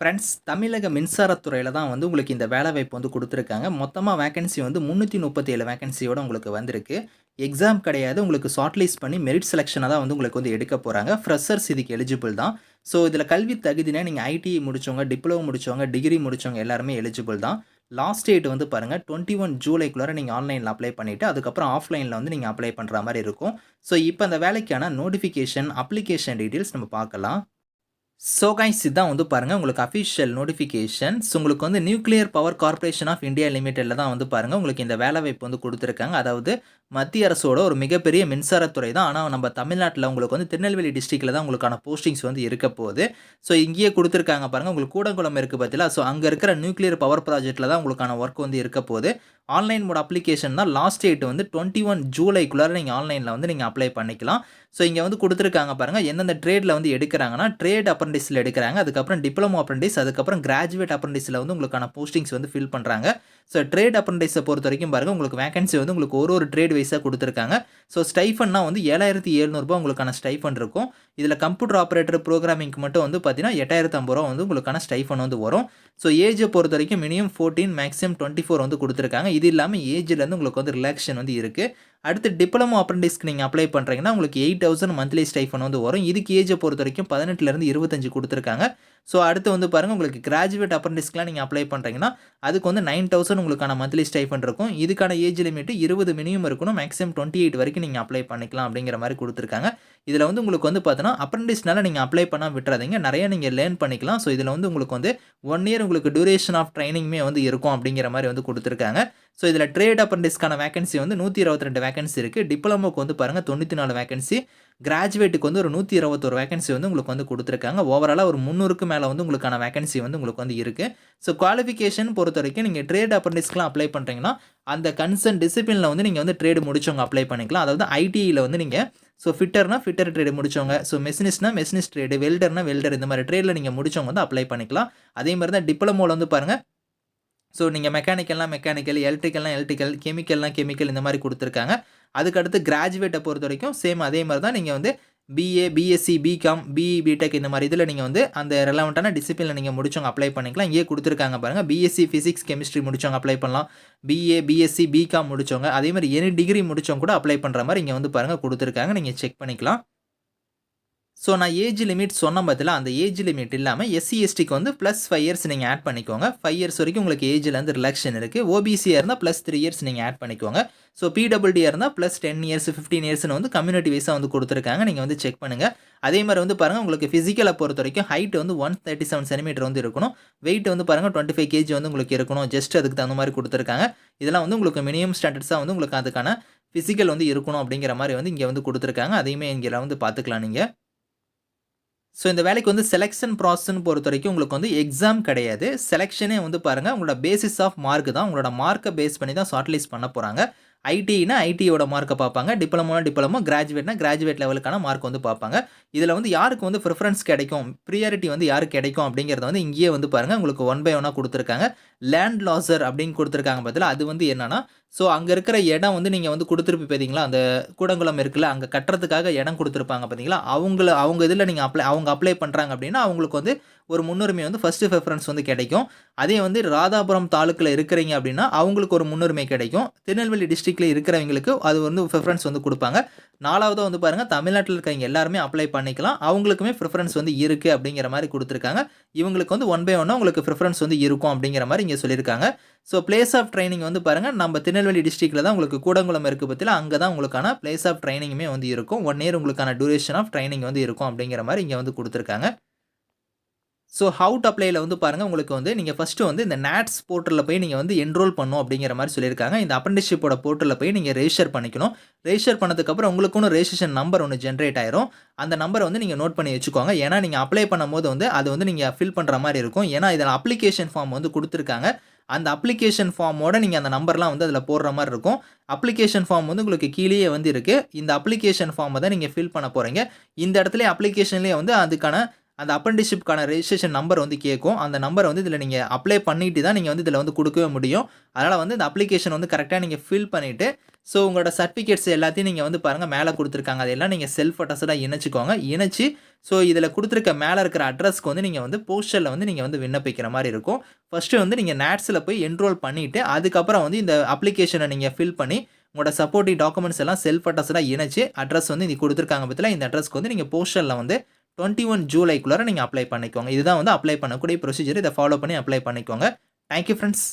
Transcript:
Friends தமிழக மின்சாரத்துறையில் தான் வந்து உங்களுக்கு இந்த வேலைவாய்ப்பு வந்து கொடுத்துருக்காங்க மொத்தமாக வேக்கன்சி வந்து 337 வேக்கன்சியோட உங்களுக்கு வந்திருக்கு. எக்ஸாம் கிடையாது. உங்களுக்கு ஷார்ட்லிஸ்ட் பண்ணி மெரிட் செலெக்ஷனாக தான் வந்து உங்களுக்கு வந்து எடுக்க போகிறாங்க ஃப்ரெஷர்ஸ் இதுக்கு எலிஜிபிள் தான். ஸோ இதில் கல்வி தகுதினா நீங்கள் ஐடிஐ முடிச்சவங்க, டிப்ளமோ முடித்தவங்க டிகிரி முடித்தவங்க எல்லாருமே எலிஜிபிள் தான். லாஸ்ட் டேட் வந்து பாருங்கள் டுவெண்ட்டி ஒன் ஜூலைக்குள்ளார நீங்கள் ஆன்லைனில் அப்ளை பண்ணிவிட்டு அதுக்கப்புறம் ஆஃப்லைனில் வந்து நீங்கள் அப்ளை பண்ணுற மாதிரி இருக்கும். ஸோ இப்போ அந்த வேலைக்கான நோட்டிஃபிகேஷன், அப்ளிகேஷன் டீட்டெயில்ஸ் நம்ம பார்க்கலாம். ஸோ கைஸ் இதான் வந்து பாருங்கள் உங்களுக்கு அஃபிஷியல் நோட்டிஃபிகேஷன்ஸ் உங்களுக்கு வந்து nuclear power corporation of India லிமிடெட்ல தான் வந்து பாருங்கள் உங்களுக்கு இந்த வேலைவாய்ப்பு வந்து கொடுத்துருக்காங்க அதாவது மத்திய அரசோட ஒரு மிகப்பெரிய மின்சாரத்துறை தான். ஆனால் நம்ம தமிழ்நாட்டில் உங்களுக்கு வந்து திருநெல்வேலி டிஸ்ட்ரிக்டில் தான் உங்களுக்கான போஸ்டிங்ஸ் வந்து இருக்க போகுது. ஸோ இங்கேயே கொடுத்துருக்காங்க பாருங்கள் உங்களுக்கு கூடங்குளம் இருக்கு பார்த்தீங்களா? ஸோ அங்கே இருக்கிற நியூக்ளியர் பவர் ப்ராஜெக்ட்டில் தான் உங்களுக்கான ஒர்க் வந்து இருக்க போகுது. ஆன்லைன் மோட் அப்ளிகேஷன் தான் லாஸ்ட் டேட் வந்து 21 ஜூலைக்குள்ளார நீங்கள் ஆன்லைனில் வந்து நீங்கள் அப்ளை பண்ணிக்கலாம். ஸோ இங்கே வந்து கொடுத்துருக்காங்க பாருங்கள் எந்தெந்த ட்ரேடில் வந்து எடுக்கிறாங்கன்னா ட்ரேட் அப்ரண்டிஸில் எடுக்கிறாங்க அதுக்கப்புறம் டிப்ளமோ அப்ரண்டிஸ், அதுக்கப்புறம் கிராஜுவேட் அப்ரண்டிஸில் வந்து உங்களுக்கான போஸ்டிங்ஸ் வந்து ஃபில் பண்ணுறாங்க ஸோ ட்ரேட் அபெண்டைஸை பொறுத்த வரைக்கும் பாருங்கள் உங்களுக்கு வேகன்சி வந்து உங்களுக்கு ஒரு ஒரு ட்ரேட் வைஸாக கொடுத்துருக்காங்க ஸோ ஸ்டைஃபன்னா வந்து ஏழாயிரத்தி எழுநூறுபா உங்களுக்கான ஸ்டைஃபன் இருக்கும். இதில் கம்ப்யூட்டர் ஆப்ரேட்டர் ப்ரோக்ராமிங்க்கு மட்டும் வந்து பார்த்தீங்கன்னா, எட்டாயிரத்து ஐம்பது ரூபா வந்து உங்களுக்கான ஸ்டைஃபன் வந்து வரும். ஸோ ஏஜ பொறுத்தவரைக்கும் மினிமம் 14 மேக்ஸிமம் 24 வந்து கொடுத்துருக்காங்க இது இல்லாமல் ஏஜ்லேருந்து உங்களுக்கு வந்து ரிலாக்ஷன் வந்து இருக்குது அடுத்து டிப்ளமோ அப்ரண்டிஸ்க்கு நீங்கள் அப்ளை பண்ணுறீங்கன்னா உங்களுக்கு 8,000 மந்த்லி ஸ்டைஃபன் வந்து வரும். இதுக்கு ஏஜை பொறுத்த வரைக்கும் பதினெட்டுலேருந்து இருபத்தஞ்சு கொடுத்துருக்காங்க ஸோ அடுத்து வந்து பாருங்கள் உங்களுக்கு கிராஜுவேட் அப்ரண்டிஸ்க்குலாம் நீங்கள் அப்ளை பண்ணுறீங்கன்னா அதுக்கு வந்து 9,000 உங்களுக்கான மந்த்லி ஸ்டைஃபன் இருக்கும். இதுக்கான ஏஜ் லிமிட் 20 மினிமம் இருக்கணும். மேக்ஸிமம் 28 வரைக்கும் நீங்கள் அப்ளை பண்ணிக்கலாம் அப்படிங்கிற மாதிரி கொடுத்துருக்காங்க இதில் வந்து உங்களுக்கு வந்து பார்த்தீங்கன்னா, அப்ரண்டிஸ்னால நீங்கள் அப்ளை பண்ணால் விட்டுறாதீங்க. நிறைய நீங்கள் லேர்ன் பண்ணிக்கலாம். ஸோ இதில் வந்து உங்களுக்கு வந்து ஒன் இயர் உங்களுக்கு டியூரேஷன் ஆஃப் ட்ரைனிங்குமே வந்து இருக்கும் அப்படிங்கிற மாதிரி வந்து கொடுத்துருக்காங்க ஸோ இதில் ட்ரேட் அப்ரண்டிஸ்க்கான வேகன்சி வந்து 122 வேக்கன்சி இருக்கு. டிப்ளமோக்கு வந்து பாருங்கள் தொண்ணூற்றி நாலு வேகன்சி கிராஜுவேட்டுக்கு வந்து ஒரு 121 வேக்கன்சி வந்து உங்களுக்கு வந்து கொடுத்துருக்காங்க ஓவராலாக ஒரு முந்நூறுக்கு மேலே வந்து உங்களுக்கான வேக்கன்சி வந்து உங்களுக்கு வந்து இருக்குது ஸோ குவாலிஃபிகேஷன் பொறுத்த வரைக்கும் நீங்கள் ட்ரேட் அப்ரண்டிஸ்க்கெலாம் அப்ளை பண்ணுறீங்கன்னா அந்த கன்சர்ன் டிசிப்ளினில் வந்து நீங்கள் வந்து ட்ரேடு முடிச்சவங்க அப்ளை பண்ணிக்கலாம். அதாவது ஐடியில் வந்து நீங்கள் ஸோ ஃபிட்டர்னா ஃபிட்டர் ட்ரேட் முடிச்சவங்க, ஸோ மெஷினிஸ்ட்னா மெஷினிஸ்ட் ட்ரேடு வெல்டர்னா வெல்டர் இந்த மாதிரி ட்ரேடில் நீங்கள் முடிச்சவங்க வந்து அப்ளை பண்ணிக்கலாம். அதே மாதிரி தான் டிப்ளமோவில் வந்து பாருங்க ஸோ நீங்கள் மெக்கானிக்கல்னால் மெக்கானிக்கல், எலக்ட்ரிக்கல்னால் எலக்ட்ரிக்கல், கெமிக்கல்னா கெமிக்கல் இந்த மாதிரி கொடுத்துருக்காங்க அதுக்கு அடுத்து பொறுத்த வரைக்கும் சேம் அதே மாதிரி தான் நீங்கள் வந்து BA, BSc, BCom, BE, BTech இந்த மாதிரி இதில் நீங்கள் வந்து அந்த ரெலவெண்ட்டான டிசிப்ளினில் நீங்கள் முடிச்சவங்க அப்ளை பண்ணிக்கலாம். இங்கேயே கொடுத்துருக்காங்க பாருங்கள் பிஎஸ்சி ஃபிசிக்ஸ் கெமிஸ்ட்ரி முடிச்சவங்க அப்ளை பண்ணலாம். பிஏ, பிஎஸ்சி, பிகாம் முடிச்சவங்க, அதே மாதிரி எனி டிகிரி முடிச்சவங்க கூட அப்ளை பண்ணுற மாதிரி இங்கே வந்து பாருங்கள் கொடுத்துருக்காங்க நீங்கள் செக் பண்ணிக்கலாம். ஸோ நான் ஏஜ் லிமிட் சொன்ன பதில் அந்த ஏஜ் லிமிட் இல்லாமல் எஸ்சி, எஸ்டிக்கு வந்து +5 இயர்ஸ் நீங்கள் ஆட் பண்ணிக்கோங்க. ஃபைவ் இயர்ஸ் வரைக்கும் உங்களுக்கு ஏஜ்லேருந்து ரிலாக்சேஷன் இருக்கு. ஓபிசியா இருந்தா +3 இயர்ஸ் நீங்கள் ஆட் பண்ணிக்கோங்க. ஸோ பிடபிள்டியாக இருந்தால் ப்ளஸ் டென் இயர்ஸ், ஃபிஃப்டீன் இயர்ஸ்னு வந்து கம்யூனிட்டி வைஸாக வந்து கொடுத்துருக்காங்க நீங்கள் வந்து செக் பண்ணுங்கள் அதே மாதிரி வந்து பாருங்கள் உங்களுக்கு ஃபிசிக்கலை பொறுத்த வரைக்கும் ஹைட் வந்து 137 சென்டிமீட்டர் வந்து இருக்கணும். வெயிட் வந்து பாருங்கள் டுவெண்ட்டி ஃபைவ் கேஜி வந்து உங்களுக்கு இருக்கணும். ஜஸ்ட் அதுக்கு தகுந்த மாதிரி கொடுத்துருக்காங்க இதெல்லாம் வந்து உங்களுக்கு மினிமம் ஸ்டாண்டர்ட்ஸாக வந்து உங்களுக்கு அதுக்கான ஃபிசிக்கல் வந்து இருக்கணும் அப்படிங்கிற மாதிரி வந்து இங்கே வந்து கொடுத்துருக்காங்க அதையுமே இங்கே வந்து பார்த்துக்கலாம் நீங்கள் ஸோ இந்த வேலைக்கு வந்து செலக்ஷன் ப்ராசஸ்ன்னு பொறுத்தவரைக்கும் உங்களுக்கு வந்து எக்ஸாம் கிடையாது. செலக்ஷனே வந்து பாருங்கள் உங்களோட பேசிஸ் ஆஃப் மார்க் தான். உங்களோட மார்க்கை பேஸ் பண்ணி தான் ஷார்ட்லிஸ்ட் பண்ண போகிறாங்க ஐடினா ஐடியோட மார்க்கை பார்ப்பாங்க. டிப்ளமோனா டிப்ளமோ, கிராஜுவேட்னா கிராஜுவேட் லெவலுக்கான மார்க் வந்து பார்ப்பாங்க. இதில் வந்து யாருக்கு வந்து ப்ரிஃபரன்ஸ் கிடைக்கும், ப்ரியாரிட்டி வந்து யாருக்கு கிடைக்கும் அப்படிங்கிறத வந்து இங்கேயே வந்து பாருங்கள் உங்களுக்கு ஒன் பை ஒன்னாக கொடுத்துருக்காங்க லேண்ட் லாசர் அப்படின்னு கொடுத்துருக்காங்க பார்த்தீங்களா? அது வந்து என்னன்னா, ஸோ அங்கே இருக்கிற இடம் வந்து நீங்கள் வந்து கொடுத்துருப்பி பார்த்தீங்களா? அந்த கூடங்குளம் இருக்குல்ல, அங்கே கட்டுறதுக்காக இடம் கொடுத்துருப்பாங்க பார்த்தீங்களா? அவங்கள அவங்க இதில் நீங்கள் அப்ளை அவங்க அப்ளை பண்ணுறாங்க அப்படின்னா, அவங்களுக்கு வந்து ஒரு முன்னுரிமை வந்து ஃபஸ்ட்டு ப்ரிஃபரன்ஸ் வந்து கிடைக்கும். அதே வந்து ராதாபுரம் தாலுக்கில் இருக்கிறீங்க அப்படின்னா, அவங்களுக்கு ஒரு முன்னுரிமை கிடைக்கும். திருநெல்வேலி டிஸ்ட்ரிக்டில் இருக்கிறவங்களுக்கு அது வந்து ப்ரிஃபரன்ஸ் வந்து கொடுப்பாங்க நாலாவதாக வந்து பாருங்கள் தமிழ்நாட்டில் இருக்கிறவங்க எல்லாருமே அப்ளை பண்ணிக்கலாம். அவங்களுக்குமே பிரிஃபரன்ஸ் வந்து இருக்குது அப்படிங்கிற மாதிரி கொடுத்துருக்காங்க இவங்களுக்கு வந்து ஒன் பை ஒன்னாக உங்களுக்கு ப்ரிஃபரன்ஸ் வந்து இருக்கும் அப்படிங்கிற மாதிரி இங்கே சொல்லியிருக்காங்க. ஸோ பிளேஸ் ஆஃப் ட்ரைனிங் வந்து பாருங்கள் நம்ம திருநெல்வேலி டிஸ்ட்ரிக்டில் தான் உங்களுக்கு கூடங்குளம் இருக்குது பற்றியில் அங்கே தான் உங்களுக்கான பிளேஸ் ஆஃப் ட்ரைனிங்குமே வந்து இருக்கும். ஒன் இயர் உங்களுக்கான டியூரேஷன் ஆஃப் ட்ரைனிங் வந்து இருக்கும் அப்படிங்கிற மாதிரி இங்கே வந்து கொடுத்துருக்காங்க ஸோ ஹவுட் அப்ளையில் அப்ளைல வந்து பாருங்கள் உங்களுக்கு வந்து நீங்கள் ஃபஸ்ட்டு வந்து இந்த நேட்ஸ் போர்ட்டலில் போய் நீங்கள் வந்து என்ரோல் பண்ணும் அப்படிங்கிற மாதிரி சொல்லியிருக்காங்க. இந்த அப்ரண்டிஸ்ஷிப்போட போர்ட்டலில் போய் நீங்கள் ரெஜிஸ்டர் பண்ணிக்கணும். ரெஜிஸ்டர் பண்ணதுக்கப்புறம் உங்களுக்குன்னு ரெஜிஸ்ட்ரேஷன் நம்பர் ஒன்று ஜென்ரேட் ஆயிரும். அந்த நம்பரை வந்து நீங்கள் நோட் பண்ணி வச்சுக்கோங்க. ஏன்னா நீங்கள் அப்ளை பண்ணும்போது வந்து அது வந்து நீங்கள் ஃபில் பண்ணுற மாதிரி இருக்கும். ஏன்னா இதில் அப்ளிகேஷன் ஃபார்ம் வந்து கொடுத்துருக்காங்க அந்த அப்ளிகேஷன் ஃபார்மோட நீங்கள் அந்த நம்பர்லாம் வந்து அதில் போடுற மாதிரி இருக்கும். அப்ளிகேஷன் ஃபார்ம் வந்து உங்களுக்கு கீழேயே வந்து இருக்குது இந்த அப்ளிகேஷன் ஃபார்மை தான் நீங்கள் ஃபில் பண்ண போகிறீங்க இந்த இடத்துல அப்ளிகேஷன்லேயே வந்து அதுக்கான அந்த அப்ரண்டிஷிப்கான ரெஜிஸ்ட்ரேஷன் நம்பர் வந்து கேட்கும். அந்த நம்பரை வந்து இதில் நீங்கள் அப்ளை பண்ணிவிட்டு தான் நீங்கள் வந்து இதில் வந்து கொடுக்கவே முடியும். அதனால் வந்து இந்த அப்ளிகேஷன் வந்து கரெக்டாக நீங்கள் ஃபில் பண்ணிவிட்டு ஸோ உங்களோட சர்டிஃபிகேட்ஸ் எல்லாத்தையும் நீங்கள் வந்து பாருங்கள் மேலே கொடுத்துருக்காங்க. அதெல்லாம் நீங்கள் செல்ஃப் அட்டஸ்டாக இணைச்சிக்கோங்க. இணைச்சி ஸோ இதில் கொடுத்துருக்க மேலே இருக்கிற அட்ரஸ்க்கு வந்து நீங்கள் வந்து போஸ்டரில் வந்து நீங்கள் வந்து விண்ணப்பிக்கிற மாதிரி இருக்கும். ஃபஸ்ட்டு வந்து நீங்கள் நேட்ஸில் போய் என்ரோல் பண்ணிவிட்டு அதுக்கப்புறம் வந்து இந்த அப்ளிகேஷனை நீங்கள் ஃபில் பண்ணி உங்களோட சப்போர்ட்டிங் டாக்குமெண்ட்ஸ் எல்லாம் செல்ஃப் அட்ரஸ்டாக இணைச்சி அட்ரஸ் வந்து இது கொடுத்துருக்காங்க பற்றியில் இந்த அட்ரஸ்க்கு வந்து நீங்கள் போஸ்டரில் வந்து டுவெண்ட்டி ஒன் ஜூலைக்குள்ளார நீங்கள் அப்ளை பண்ணிக்கோங்க. இதுதான் வந்து அப்ளை பண்ணக்கூடிய ப்ரொசீஜர் இதை ஃபாலோ பண்ணி அப்ளை பண்ணிக்கோங்க. Thank you friends